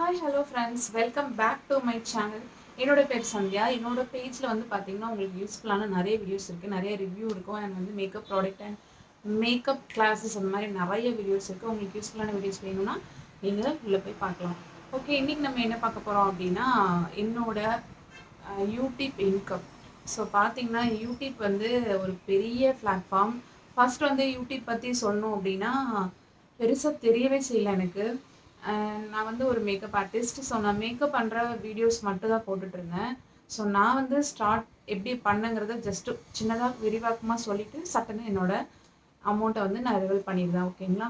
Hi hello friends welcome back to my channel என்னோட பேர் சந்தியா. என்னோட பேஜில் வந்து பார்த்தீங்கன்னா உங்களுக்கு யூஸ்ஃபுல்லான நிறைய வீடியோஸ் இருக்குது நிறைய ரிவ்யூ இருக்கும். அண்ட் வந்து makeup product and makeup classes அந்த மாதிரி நிறைய வீடியோஸ் இருக்குது உங்களுக்கு யூஸ்ஃபுல்லான வீடியோஸ் வேணும்னா நீங்கள் உள்ளே போய் பார்க்கலாம். ஓகே இன்றைக்கி நம்ம என்ன பார்க்க போகிறோம் அப்படின்னா என்னோட யூடியூப் இன்கம் ஸோ பார்த்தீங்கன்னா யூடியூப் வந்து ஒரு பெரிய பிளாட்ஃபார்ம் ஃபஸ்ட் வந்து யூடியூப் பற்றி சொன்னோம் அப்படின்னா பெருசாக தெரியவே செய்யலை எனக்கு. நான் வந்து ஒரு மேக்கப் ஆர்டிஸ்ட் ஸோ நான் மேக்கப் பண்ணுற வீடியோஸ் மட்டும் தான் ஸோ நான் வந்து ஸ்டார்ட் எப்படி பண்ணுங்கிறத ஜஸ்ட்டு சின்னதாக விரிவாக்கமாக சொல்லிவிட்டு சட்டுன்னு என்னோட அமௌண்ட்டை வந்து நான் ரிவல் பண்ணியிருந்தேன். ஓகேங்களா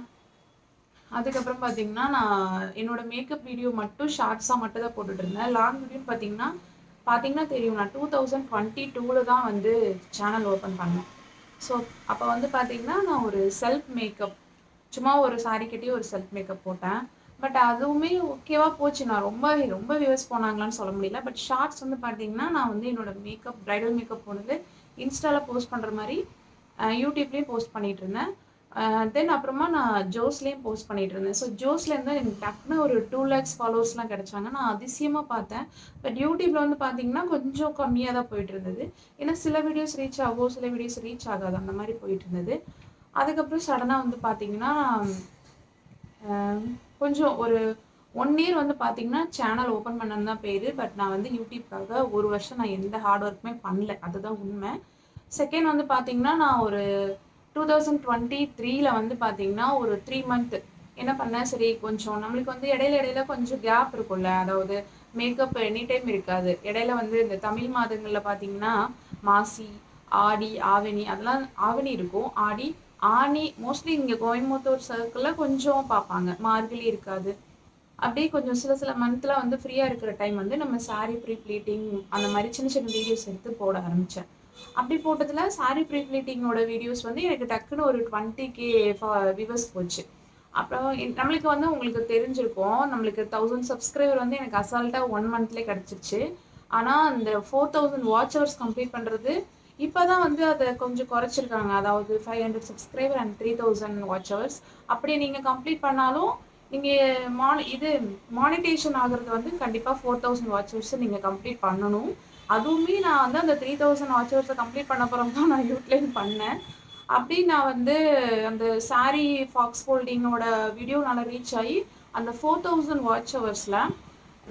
அதுக்கப்புறம் பார்த்தீங்கன்னா நான் என்னோட மேக்கப் வீடியோ மட்டும் ஷார்ட்ஸாக மட்டும் தான் போட்டுட்ருந்தேன் லாங் வீடியோன்னு பார்த்தீங்கன்னா பார்த்தீங்கன்னா தெரியும். நான் டூ தௌசண்ட் டுவெண்ட்டி டூவில் தான் வந்து சேனல் ஓப்பன் பண்ணேன். ஸோ அப்போ வந்து பார்த்தீங்கன்னா நான் ஒரு செல்ஃப் மேக்கப் சும்மா ஒரு சாரி கட்டி ஒரு செல்ஃப் மேக்கப் போட்டேன். பட் அதுவுமே ஓகேவா போச்சு. நான் ரொம்ப ரொம்ப வியூஸ் போனாங்களான்னு சொல்ல முடியல. பட் ஷார்ட்ஸ் வந்து பார்த்தீங்கன்னா நான் வந்து என்னோட மேக்கப் ப்ரைடல் மேக்கப் போனது இன்ஸ்டாவில் போஸ்ட் பண்ணுற மாதிரி யூடியூப்லேயும் போஸ்ட் பண்ணிட்டு இருந்தேன். தென் அப்புறமா நான் ஜோஸ்லேயும் போஸ்ட் பண்ணிட்டு இருந்தேன். ஸோ ஜோஸ்லேருந்து எனக்கு டக்குன்னு ஒரு டூ லேக்ஸ் ஃபாலோவர்ஸ்லாம் கிடைச்சாங்க. நான் அதிசயமாக பார்த்தேன். பட் யூடியூப்பில் வந்து பார்த்தீங்கன்னா கொஞ்சம் கம்மியாக தான் போயிட்டு இருந்தது. ஏன்னா சில வீடியோஸ் ரீச் ஆகும் சில வீடியோஸ் ரீச் ஆகாது. அந்த மாதிரி போயிட்டு இருந்தது. அதுக்கப்புறம் சடனாக வந்து பார்த்தீங்கன்னா கொஞ்சம் ஒரு ஒன் இயர் வந்து பார்த்தீங்கன்னா சேனல் ஓப்பன் பண்ணது தான் பேர் பட் நான் வந்து யூடியூப்காக ஒரு வருஷம் நான் எந்த ஹார்ட் ஒர்க்குமே பண்ணல. அதுதான் உண்மை. செகண்ட் வந்து பார்த்தீங்கன்னா நான் ஒரு டூ தௌசண்ட் டுவெண்ட்டி த்ரீல வந்து பார்த்தீங்கன்னா ஒரு த்ரீ மந்த் என்ன பண்ணேன்? சரி கொஞ்சம் நம்மளுக்கு வந்து இடையில இடையில கொஞ்சம் கேப் இருக்கும்ல. அதாவது மேக்கப் எனி டைம் இருக்காது. இடையில வந்து இந்த தமிழ் மாதங்களில் பார்த்தீங்கன்னா மாசி ஆடி ஆவணி அதெல்லாம் ஆவணி இருக்கும். ஆடி ஆனி மோஸ்ட்லி இங்கே கோயம்புத்தூர் சர்க்கிளில் கொஞ்சம் பார்ப்பாங்க. மார்கழி இருக்காது. அப்படியே கொஞ்சம் சில சில மந்த்ல வந்து ஃப்ரீயாக இருக்கிற டைம் வந்து நம்ம சாரி ப்ரீ ப்ளீட்டிங் அந்த மாதிரி சின்ன சின்ன வீடியோஸ் எடுத்து போட ஆரம்பித்தேன் அப்படி போட்டதுல சாரி ப்ரீ ப்ளீட்டிங்கோட வீடியோஸ் வந்து எனக்கு டக்குன்னு ஒரு டுவெண்ட்டி கே வியூவர்ஸ் போச்சு. அப்புறம் நம்மளுக்கு வந்து உங்களுக்கு தெரிஞ்சிருக்கும். நம்மளுக்கு தௌசண்ட் சப்ஸ்கிரைபர் வந்து எனக்கு அசால்ட்டாக ஒன் மந்த்லேயே கிடச்சிருச்சு. ஆனால் அந்த four thousand watch hours complete பண்ணுறது இப்போ தான் வந்து அதை கொஞ்சம் குறைச்சிருக்காங்க. அதாவது five hundred subscriber and three thousand watch hours அப்படி நீங்கள் கம்ப்ளீட் பண்ணாலும் நீங்கள் மானி இது மானிட்டேஷன் ஆகிறது வந்து கண்டிப்பாக ஃபோர் தௌசண்ட் வாட்ச் ஹவர்ஸ் நீங்கள் கம்ப்ளீட் பண்ணணும். அதுவுமே நான் வந்து அந்த த்ரீ தௌசண்ட் வாட்ச் ஹவர்ஸை கம்ப்ளீட் பண்ண போகிறோம் தான் நான் யூட்லைன் பண்ணேன். அப்படி நான் வந்து அந்த சாரி ஃபாக்ஸ் ஃபோல்டிங்கோட வீடியோ நல்லா ரீச் ஆகி அந்த ஃபோர் தௌசண்ட் வாட்ச் ஹவர்ஸில்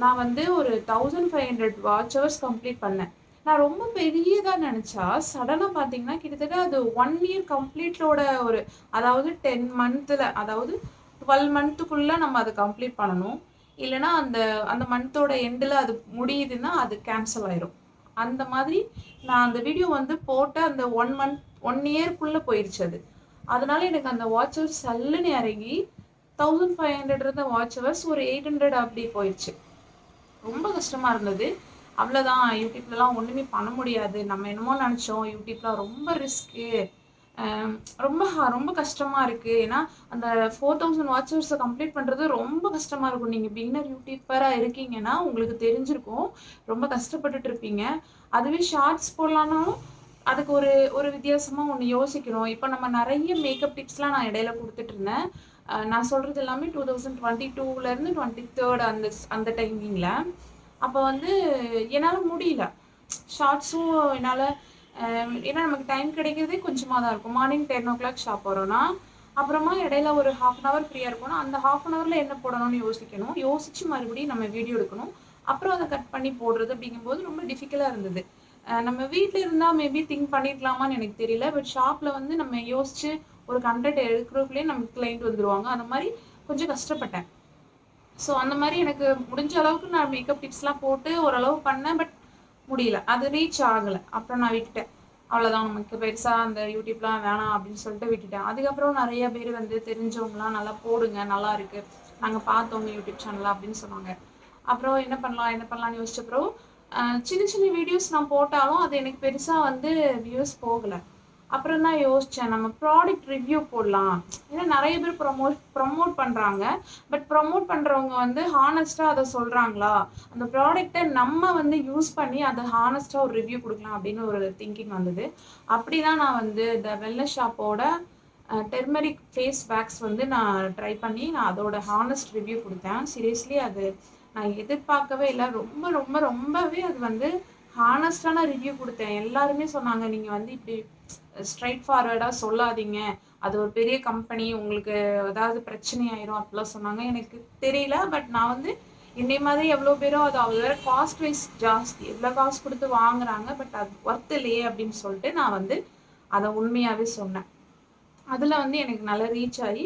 நான் வந்து ஒரு thousand five hundred watch hours complete பண்ணேன். நான் ரொம்ப பெரியதாக நினச்சா சடனாக பார்த்தீங்கன்னா கிட்டத்தட்ட அது ஒன் இயர் கம்ப்ளீட்டோட ஒரு அதாவது டென் மந்த்தில் அதாவது டுவெல் மந்த்துக்குள்ளே நம்ம அதை கம்ப்ளீட் பண்ணணும். இல்லைன்னா அந்த அந்த மந்தோட எண்டில் அது முடியுதுன்னா அது கேன்சல் ஆயிரும். அந்த மாதிரி நான் அந்த வீடியோ வந்து போட்ட அந்த ஒன் மந்த் ஒன் இயர்க்குள்ளே போயிடுச்சு அது. அதனால எனக்கு அந்த வாட்ச் ஹவர்ஸ் சல்லுன்னு இறங்கி தௌசண்ட் ஃபைவ் ஹண்ட்ரட் இருந்த வாட்ச் ஹவர்ஸ் ஒரு எயிட் ஹண்ட்ரட் அப்படி போயிடுச்சு ரொம்ப கஷ்டமாக இருந்தது. அவ்வளோதான் யூடியூப்லலாம் ஒன்றுமே பண்ண முடியாது. நம்ம என்னமோ நினச்சோம். யூடியூப்லாம் ரொம்ப ரிஸ்க்கு ரொம்ப ஹா- ரொம்ப கஷ்டமாக இருக்குது ஏன்னா அந்த ஃபோர் தௌசண்ட் வாட்சர்ஸை கம்ப்ளீட் பண்ணுறது ரொம்ப கஷ்டமாக இருக்கும். நீங்கள் பிகினர் யூடியூப்பராக இருக்கீங்கன்னா உங்களுக்கு தெரிஞ்சிருக்கும். ரொம்ப கஷ்டப்பட்டுட்டு இருப்பீங்க. அதுவே ஷார்ட்ஸ் போடலான்னாலும் அதுக்கு ஒரு ஒரு வித்தியாசமாக ஒன்று யோசிக்கணும். இப்போ நம்ம நிறைய மேக்கப் டிப்ஸ்லாம் நான் இடையில கொடுத்துட்டு இருந்தேன். நான் சொல்கிறது எல்லாமே டூ தௌசண்ட் டுவெண்ட்டி டூலேருந்து டுவெண்ட்டி தேர்ட் அந்த அந்த டைமிங்கில் அப்போ வந்து என்னால் முடியல. ஷார்ட்ஸும் என்னால் ஏன்னா நமக்கு டைம் கிடைக்கிறதே கொஞ்சமாக தான் இருக்கும். Morning ten o'clock shop வரோம்னா அப்புறமா இடையில ஒரு ஹாஃப் அன் ஹவர் ஃப்ரீயாக இருக்கணும். அந்த ஹாஃப் அன் ஹவரில் என்ன போடணும்னு யோசிக்கணும். யோசிச்சு மறுபடியும் நம்ம வீடியோ எடுக்கணும். அப்புறம் அதை கட் பண்ணி போடுறது அப்படிங்கும்போது ரொம்ப டிஃபிகல்ட்டாக இருந்தது. நம்ம வீட்டில் இருந்தால் மேபி திங்க் பண்ணிடலாமான்னு எனக்கு தெரியல. பட் ஷாப்பில் வந்து நம்ம யோசிச்சு ஒரு கண்டென்ட் எடுக்கிறதுக்குள்ளேயே நமக்கு கிளைண்ட் வந்துடுவாங்க அந்த மாதிரி கொஞ்சம் கஷ்டப்பட்டேன். ஸோ அந்த மாதிரி எனக்கு முடிஞ்ச அளவுக்கு நான் மேக்கப் டிப்ஸ்லாம் போட்டு ஓரளவு பண்ணேன் பட் முடியல. அது ரீச் ஆகலை. அப்புறம் நான் விட்டுட்டேன். அவ்வளோதான் நமக்கு பெருசாக அந்த யூடியூப்லாம் வேணாம் அப்படின்னு சொல்லிட்டு விட்டுட்டேன். அதுக்கப்புறம் நிறைய பேர் வந்து தெரிஞ்சவங்களாம் நல்லா போடுங்க நல்லா இருக்கு. நாங்கள் பார்த்தோங்க யூடியூப் சேனலில் அப்படின்னு சொன்னாங்க. அப்புறம் என்ன பண்ணலாம் என்ன பண்ணலாம்னு யோசிச்ச அப்புறம் சின்ன சின்ன வீடியோஸ் நான் போட்டாலும் அது எனக்கு பெருசாக வந்து வியூஸ் போகலை. அப்புறம் தான் யோசித்தேன் நம்ம ப்ராடக்ட் ரிவ்யூ போடலாம். ஏன்னா நிறைய பேர் ப்ரொமோட் ப்ரொமோட் பண்ணுறாங்க பட் ப்ரொமோட் பண்ணுறவங்க வந்து ஹானஸ்ட்டாக அதை சொல்கிறாங்களா அந்த ப்ராடக்ட்டை நம்ம வந்து யூஸ் பண்ணி அதை ஹானஸ்ட்டாக ஒரு ரிவ்யூ கொடுக்கலாம் அப்படின்னு ஒரு திங்கிங் வந்தது. அப்படி தான் நான் வந்து இந்த வெல்னஸ் ஷாப்போட டெர்மரிக் ஃபேஸ் பேக்ஸ் வந்து நான் ட்ரை பண்ணி நான் அதோட ஹானஸ்ட் ரிவ்யூ கொடுத்தேன். சீரியஸ்லி அது நான் எதிர்பார்க்கவே இல்லை. ரொம்ப ரொம்ப ரொம்பவே அது வந்து ஹானஸ்டான ரிவ்யூ கொடுத்தேன். எல்லாருமே சொன்னாங்க நீங்கள் வந்து இப்படி ஸ்ட்ரைட் ஃபார்வர்டாக சொல்லாதீங்க. அது ஒரு பெரிய கம்பெனி உங்களுக்கு ஏதாவது பிரச்சனை ஆயிரும் அப்படிலாம் சொன்னாங்க. எனக்கு தெரியல பட் நான் வந்து இன்னை மாதிரி எவ்வளோ பேரோ அது அவ்வளோ வேற காஸ்ட் வைஸ் ஜாஸ்தி. எவ்வளோ காசு கொடுத்து வாங்குறாங்க பட் அது ஒர்த் இல்லையே அப்படின்னு சொல்லிட்டு நான் வந்து அதை உண்மையாகவே சொன்னேன். அதில் வந்து எனக்கு நல்லா ரீச் ஆகி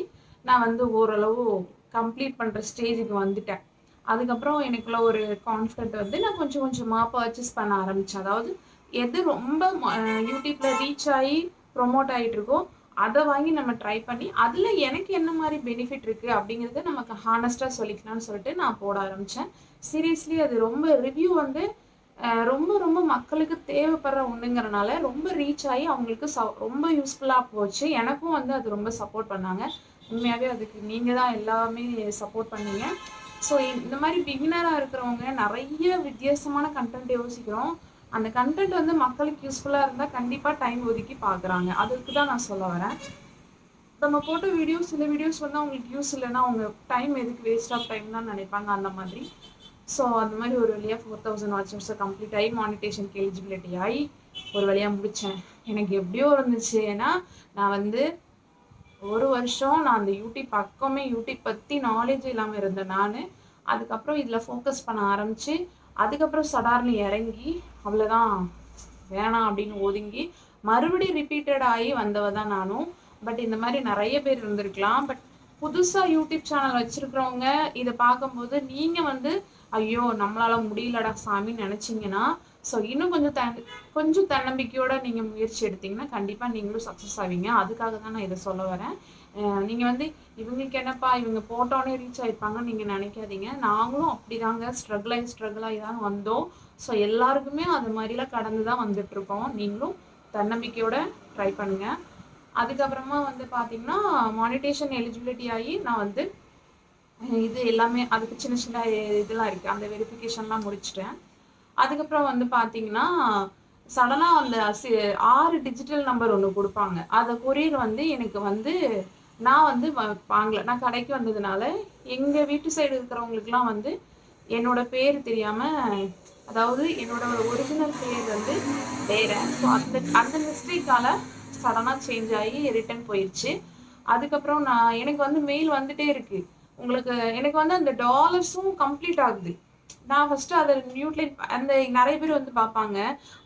நான் வந்து ஓரளவு கம்ப்ளீட் பண்ணுற ஸ்டேஜுக்கு வந்துட்டேன். அதுக்கப்புறம் எனக்குள்ள ஒரு கான்ஃபிடென்ட் வந்து நான் கொஞ்சம் கொஞ்சமாக பர்ச்சேஸ் பண்ண ஆரம்பித்தேன் அதாவது எது ரொம்ப யூடியூப்பில் ரீச் ஆகி ப்ரொமோட் ஆகிட்டு இருக்கோ அதை வாங்கி நம்ம ட்ரை பண்ணி அதில் எனக்கு என்ன மாதிரி பெனிஃபிட் இருக்குது அப்படிங்கிறத நமக்கு ஹானஸ்ட்டாக சொல்லிக்கலாம்னு சொல்லிட்டு நான் போட ஆரம்பித்தேன் சீரியஸ்லி அது ரொம்ப ரிவ்யூ வந்து ரொம்ப ரொம்ப மக்களுக்கு தேவைப்படுற ஒன்றுங்கிறனால ரொம்ப ரீச் ஆகி அவங்களுக்கு ச ரொம்ப யூஸ்ஃபுல்லாக போச்சு. எனக்கும் வந்து அது ரொம்ப சப்போர்ட் பண்ணாங்க. உண்மையாகவே அதுக்கு நீங்கள் தான் எல்லாமே சப்போர்ட் பண்ணீங்க. ஸோ இந்த மாதிரி பிகினராக இருக்கிறவங்க நிறைய வித்தியாசமான கண்டென்ட் யோசிக்கிறோம். அந்த கண்டென்ட் வந்து மக்களுக்கு யூஸ்ஃபுல்லாக இருந்தால் கண்டிப்பாக டைம் ஒதுக்கி பார்க்குறாங்க அதுக்கு தான் நான் சொல்ல வரேன். நம்ம போட்ட வீடியோஸ் சில வீடியோஸ் வந்து அவங்களுக்கு யூஸ் இல்லைன்னா அவங்க டைம் எதுக்கு வேஸ்ட் ஆஃப் டைம் தான் நினைப்பாங்க அந்த மாதிரி. ஸோ அந்த மாதிரி ஒரு வழியாக ஃபோர் தௌசண்ட் வாட்சர்ஸை கம்ப்ளீட் ஆகி மானிட்டேஷனுக்கு எலிஜிபிலிட்டி ஆகி ஒரு வழியாக முடித்தேன் எனக்கு எப்படியோ இருந்துச்சு ஏன்னா நான் வந்து ஒரு வருஷம் நான் அந்த யூடியூப் பக்கமே யூடியூப் பற்றி நாலேஜ் இல்லாமல் இருந்தேன் நான். அதுக்கப்புறம் இதில் ஃபோக்கஸ் பண்ண ஆரம்பித்து அதுக்கப்புறம் சடார்னு இறங்கி அவ்வளோதான் வேணாம் அப்படின்னு ஒதுங்கி மறுபடியும் ரிப்பீட்டட் ஆகி வந்தவ தான் நானும். பட் இந்த மாதிரி நிறைய பேர் இருந்திருக்கலாம். பட் புதுசாக யூடியூப் சேனல் வச்சுருக்கிறவங்க இதை பார்க்கும்போது நீங்கள் வந்து ஐயோ நம்மளால் முடியலடா சாமின்னு நினச்சிங்கன்னா ஸோ இன்னும் கொஞ்சம் த கொஞ்சம் தன்னம்பிக்கையோட நீங்கள் முயற்சி எடுத்தீங்கன்னா கண்டிப்பாக நீங்களும் சக்ஸஸ் ஆவீங்க. அதுக்காக தான் நான் இதை சொல்ல வரேன். நீங்கள் வந்து இவங்களுக்கு என்னப்பா இவங்க போட்டோன்னே ரீச் ஆயிருப்பாங்கன்னு நீங்கள் நினைக்காதீங்க. நாங்களும் அப்படிதாங்க ஸ்ட்ரகிள் ஆகி ஸ்ட்ரகிள் ஆகி தான் வந்தோம். ஸோ எல்லாருக்குமே அது மாதிரிலாம் கடந்து தான் வந்துட்டு இருக்கோம் நீங்களும் தன்னம்பிக்கையோட ட்ரை பண்ணுங்க. அதுக்கப்புறமா வந்து பார்த்தீங்கன்னா மானிட்டேஷன் எலிஜிபிலிட்டி ஆகி நான் வந்து இது எல்லாமே அதுக்கு சின்ன சின்ன இதெல்லாம் இருக்குது அந்த வெரிஃபிகேஷன்லாம் முடிச்சிட்டேன். அதுக்கப்புறம் வந்து பார்த்தீங்கன்னா சடனாக அந்த சி- ஆறு டிஜிட்டல் நம்பர் ஒன்று கொடுப்பாங்க. அதை கொரியர் வந்து எனக்கு வந்து நான் வந்து வ- வாங்கல. நான் கடைக்கு வந்ததுனால எங்கள் வீட்டு சைடு இருக்கிறவங்களுக்குலாம் வந்து என்னோட பேர் தெரியாமல் அதாவது என்னோட ஒரிஜினல் பேர் வந்து வேற ஸோ அந்த அந்த மிஸ்டேக்கால் சடனாக சேஞ்ச் ஆகி ரிட்டர்ன் போயிடுச்சு அதுக்கப்புறம் நான் எனக்கு வந்து மெயில் வந்துட்டே இருக்கு. உங்களுக்கு எனக்கு வந்து அந்த டாலர்ஸும் கம்ப்ளீட் ஆகுது. நான் ஃபஸ்ட்டு அதை நியூட்லைட் அந்த நிறைய பேர் வந்து பார்ப்பாங்க.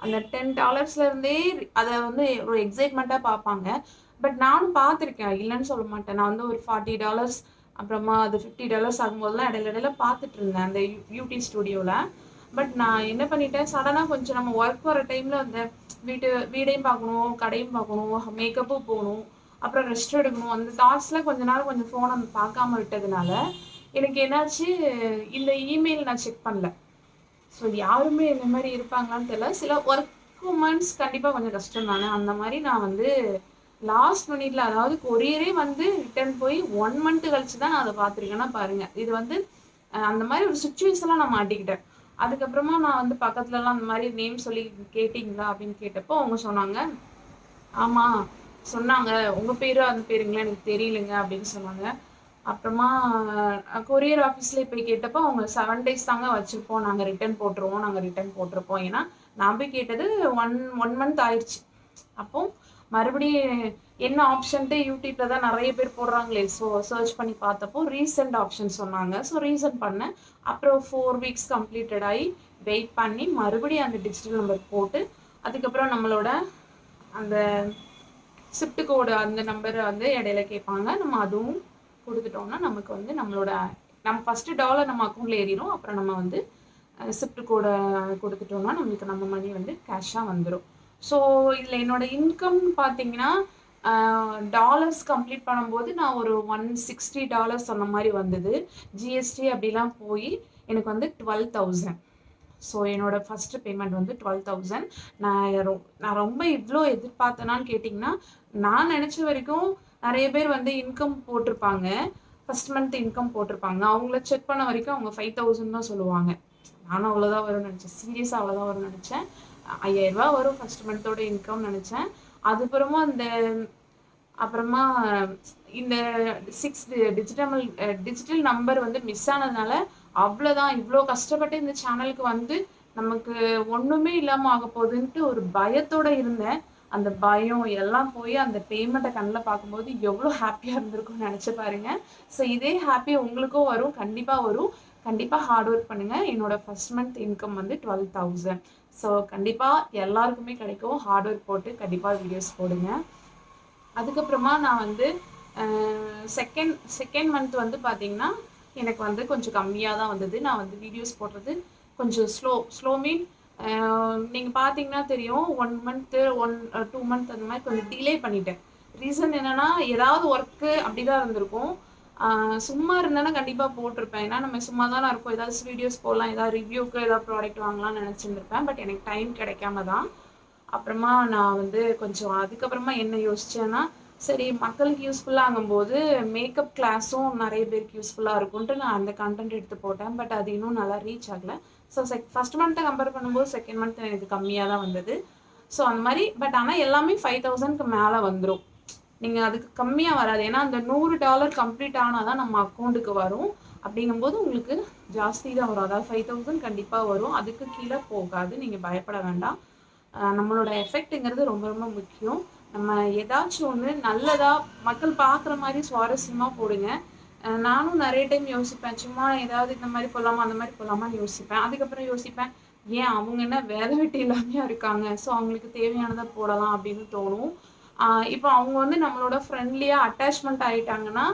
அந்த டென் டாலர்ஸ்ல இருந்தே அதை வந்து ஒரு எக்ஸைட்மெண்ட்டாக பார்ப்பாங்க. பட் நானும் பார்த்துருக்கேன் இல்லைன்னு சொல்ல மாட்டேன். நான் வந்து ஒரு ஃபார்ட்டி டாலர்ஸ் அப்புறமா அது ஃபிஃப்டி டாலர்ஸ் ஆகும்போதெல்லாம் இடையில இடையில பார்த்துட்டு இருந்தேன் அந்த பியூட்டி ஸ்டுடியோவில் பட் நான் என்ன பண்ணிட்டேன் சடனாக கொஞ்சம் நம்ம ஒர்க் வர டைமில் அந்த வீட்டு வீடையும் பார்க்கணும் கடையும் பார்க்கணும் மேக்கப்பும் போகணும் அப்புறம் ரெஸ்ட் எடுக்கணும். அந்த தாட்ஸில் கொஞ்ச நாள் கொஞ்சம் ஃபோனை பார்க்காம விட்டதுனால எனக்கு என்னாச்சு இந்த இமெயில் நான் செக் பண்ணல. ஸோ யாருமே இந்த மாதிரி இருப்பாங்களான்னு தெரியல. சில ஒர்க் உமன்ஸ் கண்டிப்பாக கொஞ்சம் கஷ்டம் தானே அந்த மாதிரி நான் வந்து லாஸ்ட் மினிட்ல அதாவது கொரியரே வந்து ரிட்டர்ன் போய் ஒன் மந்த் கழிச்சு தான் நான் அதை பார்த்துருக்கேன்னா பாருங்க. இது வந்து அந்த மாதிரி ஒரு சுச்சுவேஷன்லாம் நான் மாட்டிக்கிட்டேன். அதுக்கப்புறமா நான் வந்து பக்கத்துலலாம் அந்த மாதிரி நேம் சொல்லி கேட்டிங்களா அப்படின்னு கேட்டப்போ அவங்க சொன்னாங்க ஆமாம் சொன்னாங்க. உங்கள் பேரு அந்த பேருங்களா? எனக்கு தெரியலங்க அப்படின்னு சொன்னாங்க. அப்புறமா கொரியர் ஆஃபீஸில் போய் கேட்டப்போ அவங்க செவன் டேஸ் தாங்க வச்சுருப்போம். நாங்கள் ரிட்டர்ன் போட்டுருவோம். நாங்கள் ரிட்டர்ன் போட்டிருப்போம். ஏன்னா நான் போய் கேட்டது ஒன் ஒன் மந்த் ஆயிடுச்சு. அப்போ மறுபடியும் என்ன ஆப்ஷன்ட்டு யூடியூப்பில் தான் நிறைய பேர் போடுறாங்களே. ஸோ சர்ச் பண்ணி பார்த்தப்போ ரீசெண்ட் ஆப்ஷன் சொன்னாங்க. ஸோ ரீசெண்ட் பண்ணேன். அப்புறம் ஃபோர் வீக்ஸ் கம்ப்ளீட்டட் ஆகி வெயிட் பண்ணி மறுபடியும் அந்த டிஜிட்டல் நம்பர் போட்டு அதுக்கப்புறம் நம்மளோட அந்த ஷிஃப்ட் கோடு அந்த நம்பரை வந்து இடையில கேட்பாங்க. நம்ம அதுவும் கொடுத்துட்டோம்னா நமக்கு வந்து நம்மளோட நம்ம ஃபஸ்ட்டு டாலர் நம்ம அக்கௌண்ட்டில் ஏறிடும் அப்புறம் நம்ம வந்து ஷிஃப்ட் கூட கொடுத்துட்டோம்னா நம்மளுக்கு நம்ம மணி வந்து கேஷாக வந்துடும் ஸோ இதில் என்னோடய இன்கம் பார்த்தீங்கன்னா டாலர்ஸ் கம்ப்ளீட் பண்ணும்போது நான் ஒரு ஒன் சிக்ஸ்டி டாலர்ஸ் அந்த மாதிரி வந்தது. ஜிஎஸ்டி அப்படிலாம் போய் எனக்கு வந்து டுவெல் தௌசண்ட் ஸோ என்னோடய ஃபஸ்ட்டு பேமெண்ட் வந்து டுவெல் தௌசண்ட் நான் ரொ- நான் ரொம்ப இவ்வளோ எதிர்பார்த்தேனான்னு கேட்டிங்கன்னா நான் நினச்ச வரைக்கும் நிறைய பேர் வந்து இன்கம் போட்டிருப்பாங்க. ஃபர்ஸ்ட் மந்த் இன்கம் போட்டிருப்பாங்க. அவங்கள செக் பண்ண வரைக்கும் அவங்க ஃபைவ் தௌசண்ட் தான் சொல்லுவாங்க. நானும் அவ்வளோதான் வரும்னு நினச்சேன். சீரியஸாக அவ்வளோதான் வரும்னு நினச்சேன். ஐயாயிரரூபா வரும் ஃபர்ஸ்ட் மந்தோட இன்கம் நினச்சேன். அதுக்கப்புறமா அந்த அப்புறமா இந்த சிக்ஸ் டிஜிட்டல் டிஜிட்டல் நம்பர் வந்து மிஸ் ஆனதுனால அவ்வளோதான் இவ்வளோ கஷ்டப்பட்டு இந்த சேனலுக்கு வந்து நமக்கு ஒன்றுமே இல்லாமல் ஆக போகுதுன்ட்டு ஒரு பயத்தோடு இருந்தேன். அந்த பயம் எல்லாம் போய் அந்த பேமெண்ட்டை கண்ணில் பார்க்கும்போது எவ்வளோ ஹாப்பியாக இருந்திருக்கும்னு நினச்சி பாருங்க. ஸோ இதே ஹாப்பி உங்களுக்கும் வரும். கண்டிப்பாக வரும். கண்டிப்பாக ஹார்ட் ஒர்க் பண்ணுங்கள் என்னோட ஃபர்ஸ்ட் மந்த் இன்கம் வந்து டுவெல் தௌசண்ட் ஸோ கண்டிப்பாக எல்லாருக்குமே கிடைக்கும். ஹார்ட் ஒர்க் போட்டு கண்டிப்பாக வீடியோஸ் போடுங்க. அதுக்கப்புறமா நான் வந்து செகண்ட் செகண்ட் மந்த் வந்து பார்த்தீங்கன்னா எனக்கு வந்து கொஞ்சம் கம்மியாக தான் வந்தது. நான் வந்து வீடியோஸ் போடுறது கொஞ்சம் ஸ்லோ ஸ்லோ மீன் நீங்கள் பார்த்தீங்கன்னா தெரியும் one month one two month அந்த மாதிரி கொஞ்சம் டிலே பண்ணிட்டேன். ரீசன் என்னென்னா ஏதாவது ஒர்க்கு அப்படி தான் இருந்திருக்கும் சும்மா இருந்தேன்னா கண்டிப்பாக போட்டிருப்பேன். ஏன்னா நம்ம சும்மா தானே இருக்கோம். ஏதாவது வீடியோஸ் போடலாம் ஏதாவது ரிவ்யூக்கு ஏதாவது ப்ராடக்ட் வாங்கலாம்னு நினச்சிருந்துருப்பேன். பட் எனக்கு டைம் கிடைக்காம தான் அப்புறமா நான் வந்து கொஞ்சம் அதுக்கப்புறமா என்ன யோசித்தேன்னா சரி மக்களுக்கு யூஸ்ஃபுல்லாக ஆகும்போது மேக்கப் கிளாஸும் நிறைய பேருக்கு யூஸ்ஃபுல்லாக இருக்கும்ன்ட்டு நான் அந்த கண்டென்ட் எடுத்து போட்டேன். பட் அது இன்னும் நல்லா ரீச் ஆகலை. ஸோ செக் ஃபஸ்ட் மந்த்தை கம்பேர் பண்ணும்போது செகண்ட் மந்த் எனக்கு கம்மியாக தான் வந்தது. ஸோ அந்த மாதிரி பட் ஆனால் எல்லாமே ஃபைவ் தௌசண்ட்க்கு மேலே வந்துடும் நீங்கள் அதுக்கு கம்மியாக வராது. ஏன்னா அந்த நூறு டாலர் கம்ப்ளீட் ஆனால் தான் நம்ம அக்கௌண்ட்டுக்கு வரும். அப்படிங்கும்போது உங்களுக்கு ஜாஸ்தி தான் வரும். அதாவது ஃபைவ் தௌசண்ட் கண்டிப்பாக வரும். அதுக்கு கீழே போகாது. நீங்கள் பயப்பட வேண்டாம். நம்மளோட எஃபெக்ட்டுங்கிறது ரொம்ப ரொம்ப முக்கியம். நம்ம ஏதாச்சும் ஒன்று நல்லதாக மக்கள் பார்க்குற மாதிரி சுவாரஸ்யமாக போடுங்க. நானும் நிறைய டைம் யோசிப்பேன். சும்மா ஏதாவது இந்த மாதிரி போடலாமா அந்த மாதிரி போகலாமான்னு யோசிப்பேன். அதுக்கப்புறம் யோசிப்பேன் ஏன் அவங்க என்ன வேலை வெட்டி இல்லாமையா இருக்காங்க? ஸோ அவங்களுக்கு தேவையானதை போடலாம் அப்படின்னு தோணும். இப்போ அவங்க வந்து நம்மளோட ஃப்ரெண்ட்லியாக அட்டாச்மெண்ட் ஆகிட்டாங்கன்னா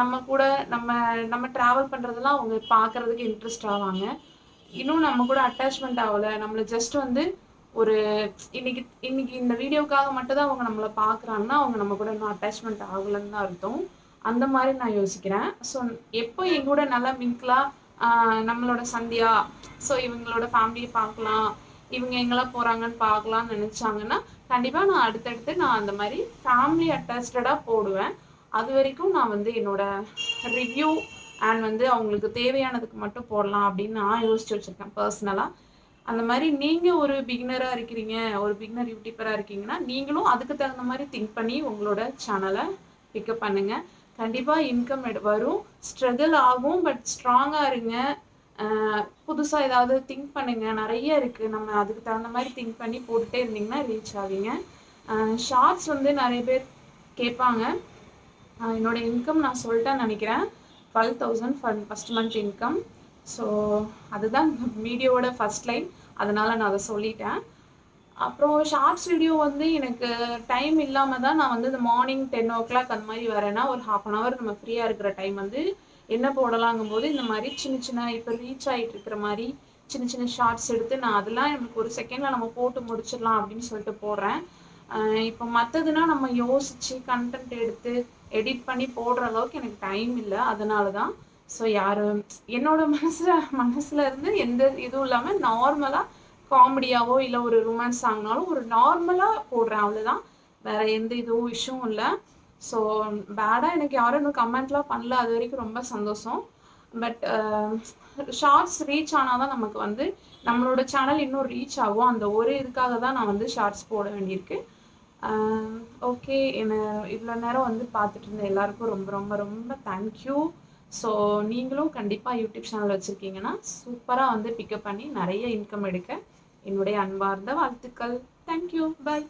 நம்ம கூட நம்ம நம்ம ட்ராவல் பண்ணுறதெல்லாம் அவங்க பார்க்கறதுக்கு இன்ட்ரெஸ்ட் ஆவாங்க. இன்னும் நம்ம கூட அட்டாச்மெண்ட் ஆகலை. நம்மளை ஜஸ்ட் வந்து ஒரு இன்னைக்கு இன்னைக்கு இந்த வீடியோக்காக மட்டும் தான் அவங்க நம்மளை பார்க்குறாங்கன்னா அவங்க நம்ம கூட இன்னும் அட்டாச்மெண்ட் ஆகலைன்னு தான் அர்த்தம். அந்த மாதிரி நான் யோசிக்கிறேன். ஸோ எப்போ எங்கூட நல்லா மிங்கிளாக நம்மளோட சந்தியா ஸோ இவங்களோட ஃபேமிலியை பார்க்கலாம் இவங்க எங்கெல்லாம் போகிறாங்கன்னு பார்க்கலாம்னு நினச்சாங்கன்னா கண்டிப்பாக நான் அடுத்தடுத்து நான் அந்த மாதிரி ஃபேமிலி அட்டாச்சாக போடுவேன். அது வரைக்கும் நான் வந்து என்னோட ரிவ்யூ அண்ட் வந்து அவங்களுக்கு தேவையானதுக்கு மட்டும் போடலாம் அப்படின்னு நான் யோசிச்சு வச்சுருக்கேன் பர்சனலாக அந்த மாதிரி நீங்கள் ஒரு பிகினராக இருக்கிறீங்க ஒரு பிகினர் யூடியூபராக இருக்கீங்கன்னா நீங்களும் அதுக்கு தகுந்த மாதிரி திங்க் பண்ணி உங்களோட சேனலை பிக்கப் பண்ணுங்க. கண்டிப்பாக இன்கம் வரும். ஸ்ட்ரகிள் ஆகும் பட் ஸ்ட்ராங்காக இருங்க. புதுசாக ஏதாவது திங்க் பண்ணுங்க. நிறைய இருக்குது நம்ம அதுக்கு தகுந்த மாதிரி திங்க் பண்ணி போட்டுட்டே இருந்தீங்கன்னா ரீச் ஆவீங்க. ஷார்ட்ஸ் வந்து நிறைய பேர் கேட்பாங்க. என்னோடய என்னோட இன்கம் நான் சொல்லிட்டேன்னு நினைக்கிறேன். Twelve thousand first month income so அதுதான் வீடியோவோட ஃபர்ஸ்ட் லைன் அதனால் நான் அதை சொல்லிட்டேன். அப்புறம் ஷார்ட்ஸ் வீடியோ வந்து எனக்கு டைம் இல்லாமல் தான் நான் வந்து இந்த மார்னிங் டென் ஓ கிளாக் அந்த மாதிரி வரேன்னா ஒரு ஹாஃப் அன் ஹவர் நம்ம ஃப்ரீயாக இருக்கிற டைம் வந்து என்ன போடலாங்கும் போது இந்த மாதிரி சின்ன சின்ன இப்போ ரீச் ஆகிட்டு இருக்கிற மாதிரி சின்ன சின்ன ஷார்ட்ஸ் எடுத்து நான் அதெல்லாம் எனக்கு ஒரு செகண்டில் நம்ம போட்டு முடிச்சிடலாம் அப்படின்னு சொல்லிட்டு போடுறேன். இப்போ மற்றதுனா நம்ம யோசித்து கண்டென்ட் எடுத்து எடிட் பண்ணி போடுற அளவுக்கு எனக்கு டைம் இல்லை. அதனால தான் ஸோ யாரும் என்னோட மனசில் மனசில் இருந்து எந்த இதுவும் இல்லாமல் நார்மலாக காமெடியாவோ இல்லை ஒரு ரொமான்ஸ் சாங்னாலும் ஒரு நார்மலாக போடுறேன் அவ்வளோதான் வேற எந்த இதுவும் இஷ்யூவும் இல்லை. ஸோ பேடாக எனக்கு யாரும் இன்னும் கமெண்ட்லாம் பண்ணல. அது வரைக்கும் ரொம்ப சந்தோஷம். பட் ஷார்ட்ஸ் ரீச் ஆனால் தான் நமக்கு வந்து நம்மளோட சேனல் இன்னும் ரீச் ஆகும். அந்த ஒரு இதுக்காக தான் நான் வந்து ஷார்ட்ஸ் போட வேண்டியிருக்கு. ஓகே என்ன இவ்வளோ நேரம் வந்து பார்த்துட்டு இருந்த எல்லாருக்கும் ரொம்ப ரொம்ப ரொம்ப தேங்க்யூ ஸோ நீங்களும் கண்டிப்பாக யூடியூப் சேனல் வச்சுருக்கீங்கன்னா சூப்பராக வந்து பிக்கப் பண்ணி நிறைய இன்கம் எடுக்க என்னுடைய அன்பார்ந்த வாழ்த்துக்கள். Thank you bye